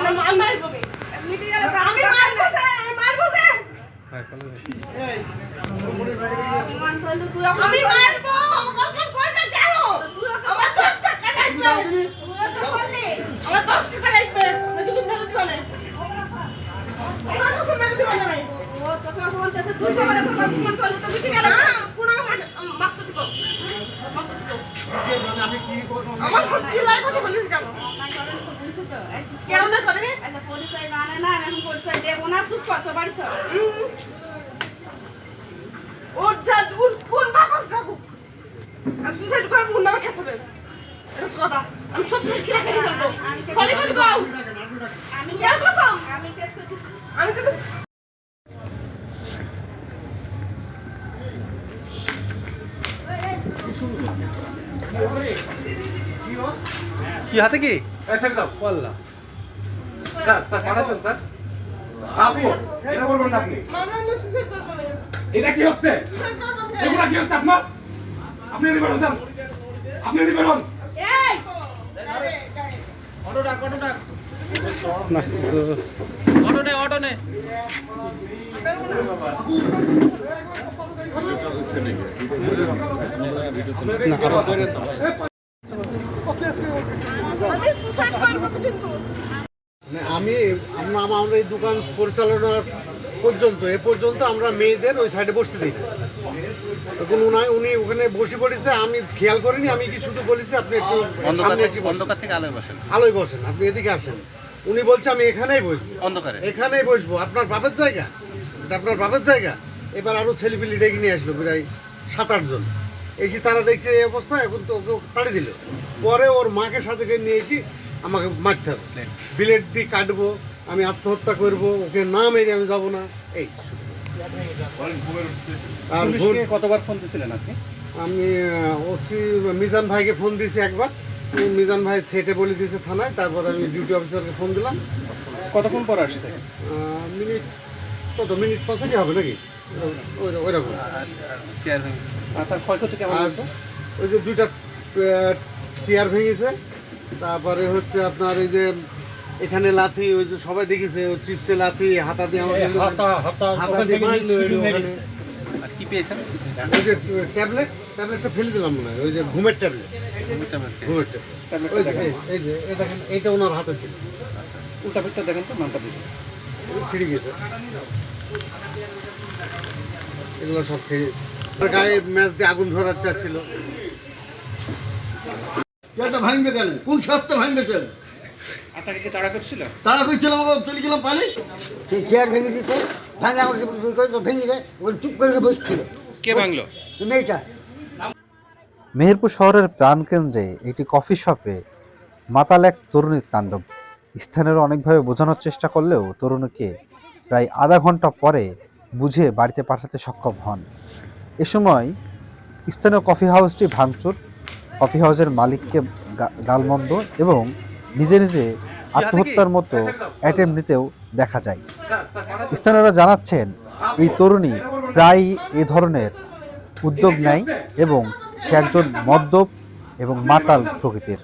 আমি মারবো মিটে গেল আমি মারবো আমি মারবো অপমান করলি তুই আমি মারবো আমাকে অপমান করবে কেন তুই আমার 10 টাকা লাগবে তুই তো করলি আমার 10 টাকা লাগবে আমি কিন্তু মেরে দিবা না আমার কাছে মেরে দিবা না ও তোকে অপমান করছে তুই তো আমার অপমান করলি তো মিটে গেল কোন মারতে দিব মারতে দিব আমি কি করব আমার সত্যি লাগে কথা বলিস কেন কেন না করে আচ্ছা পরিচয় জানে না আমি এখন পরিচয় দেবো না চুপ করছ বাড়ি সব ওর যা কোন বাকস যাব আমি সুসাইড করে মুন্ডা আমাকে খাবে কথা। আমি সত্যি ছিলা সরি করে দাও আমি কেন করব আমি কেস করতেছি আমি কিন্তু কি হাতে কি? পাল্লা। স্যার স্যার পাঠাচ্ছেন স্যার? আপনি? এটা করবেন না আপনি। এটা কি হচ্ছে? এগুলা কি হচ্ছে আপনার? আপনি এদিকে বেরোন যান আপনি এদিকে বেরোন। এই! না অটো নে অটো নে। না আরও আমি সুসাইড করব কিন্তু মানে আমি আমরা এই দোকান পরিচালনা পর্যন্ত এ পর্যন্ত আমরা মেয়েদের ওই সাইডে বসতে দিই না। এখন উনি উনি ওখানে বসে পড়েছে আমি খেয়াল করিনি আমি কি শুধু বলেছি আপনি একটু অন্ধকার থেকে আলোয় বসেন। আলোয় বসেন আপনি এদিকে আসেন। উনি বলছে আমি এখানেই বসবো। অন্ধকারে। এখানেই বসবো। আপনার বাপের জায়গা? এটা আপনার বাপের জায়গা? এবার আরও ছেলেপিলি ডেকে নিয়ে আসলো প্রায় সাত আটজন এসে তারা দেখছে এই অবস্থা এখন তো ওকে তাড়ি দিল। পরে ওর মাকে সাথে নিয়ে এসে আমাকে মারতে হবে। বিলেট দিয়ে কাটবো আমি আত্মহত্যা করব ওকে না মেরে আমি যাব না। এই। আর কতবার ফোন দিয়েছিলেন আপনি? আমি ওসি মিজান ভাইকে ফোন দিয়েছি একবার। মিজান ভাই সেটে বলে দিয়েছে থানায় তারপর আমি ডিউটি অফিসারকে ফোন দিলাম। কতক্ষণ পর আসছে? মিনিট কত মিনিট পাঁচেকই হবে নাকি? ওই ওই রকম। চেয়ার ভেঙে আর তার ক্ষয়ক্ষতি কেমন আর ওই যে দুইটা চেয়ার ভেঙেছে। তারপরে হচ্ছে আপনার এই যে এখানে লাথি ওই যে সবাই দেখেছে ওই চিপসে লাথি হাতা দিয়ে আমাকে হাতা দিয়ে মারলো ওখানে। কি পেয়েছেন ওই যে ট্যাবলেট ট্যাবলেটটা ফেলে দিলাম মনে হয় ওই যে ঘুমের ট্যাবলেট। ঘুমের ট্যাবলেট ওই যে এই- যে এই দেখেন এইটা ওনার হাতে ছিল। উল্টা পিঠটা দেখেন তো দিন। ওই ছিঁড়ে গেছে। এগুলো সব খেয়ে গায়ে ম্যাচ দিয়ে আগুন ধরার চাচ্ছিল। চেয়ারটা ভাঙবে কেন? কোন ভাঙবে স্যার আপনাকে কি তাড়া করছিল? তারা কইছিলাম আমাকে চলে গেলাম পালি সেই চেয়ার ভেঙে দিয়েছে ভাঙে আমাকে ভেঙে দেয় ওখানে চুপ করে বসছিল। কে ভাঙলো? মেয়েটা। মেহেরপুর শহরের প্রাণকেন্দ্রে একটি কফি শপে মাতাল এক তরুণীর তাণ্ডব। স্থানীয়রা অনেকভাবে বোঝানোর চেষ্টা করলেও তরুণীকে প্রায় আধা ঘণ্টা পরে বুঝে বাড়িতে পাঠাতে সক্ষম হন। এ সময় স্থানীয় কফি হাউসটি ভাঙচুর কফি হাউসের মালিককে গালমন্দ এবং নিজে নিজে আত্মহত্যার মতো অ্যাটেম্প নিতেও দেখা যায়। স্থানীয়রা জানাচ্ছেন, এই তরুণী প্রায়ই এ ধরনের উদ্যোগ নেয় এবং সে একজন মদ্যপ এবং মাতাল প্রকৃতির।